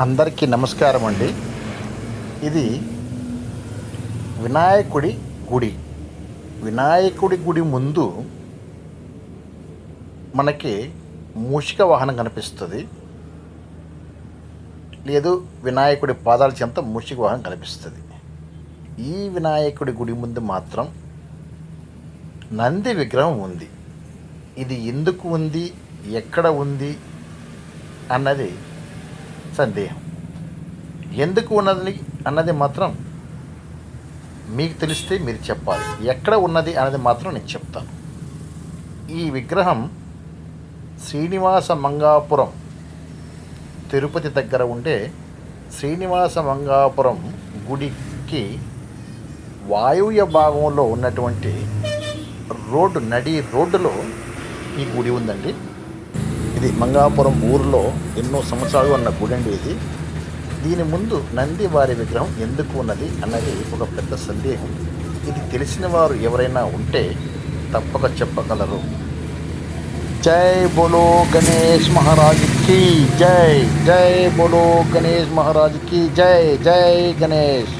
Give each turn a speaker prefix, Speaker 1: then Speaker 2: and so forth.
Speaker 1: అందరికీ నమస్కారం అండి. ఇది వినాయకుడి గుడి. వినాయకుడి గుడి ముందు మనకి మూషిక వాహనం కనిపిస్తుంది. లేదు వినాయకుడి పాదాల చెంత మూషిక వాహనం కనిపిస్తుంది. ఈ వినాయకుడి గుడి ముందు మాత్రం నంది విగ్రహం ఉంది. ఇది ఎందుకు ఉంది? ఎక్కడ ఉంది? అన్నది సందేహం. ఎందుకు ఉన్నది అన్నది మాత్రం మీకు తెలిస్తే మీరు చెప్పాలి. ఎక్కడ ఉన్నది అన్నది మాత్రం నేను చెప్తాను. ఈ విగ్రహం శ్రీనివాస మంగాపురం తిరుపతి దగ్గర ఉండే శ్రీనివాస మంగాపురం గుడికి వాయువ్య భాగంలో ఉన్నటువంటి రోడ్డు నడి రోడ్డులో ఈ గుడి ఉందండి. ఇది మంగాపురం ఊరిలో ఎన్నో సంవత్సరాలు ఉన్న గుడి అండి ఇది. దీని ముందు నంది వారి విగ్రహం ఎందుకు ఉన్నది అన్నది ఒక పెద్ద సందేహం. ఇది తెలిసిన వారు ఎవరైనా ఉంటే తప్పక చెప్పగలరు. జై బోలో గణేష్ మహారాజ్ की జై జై బోలో గణేష్ మహారాజ్ की జై జై గణేష్.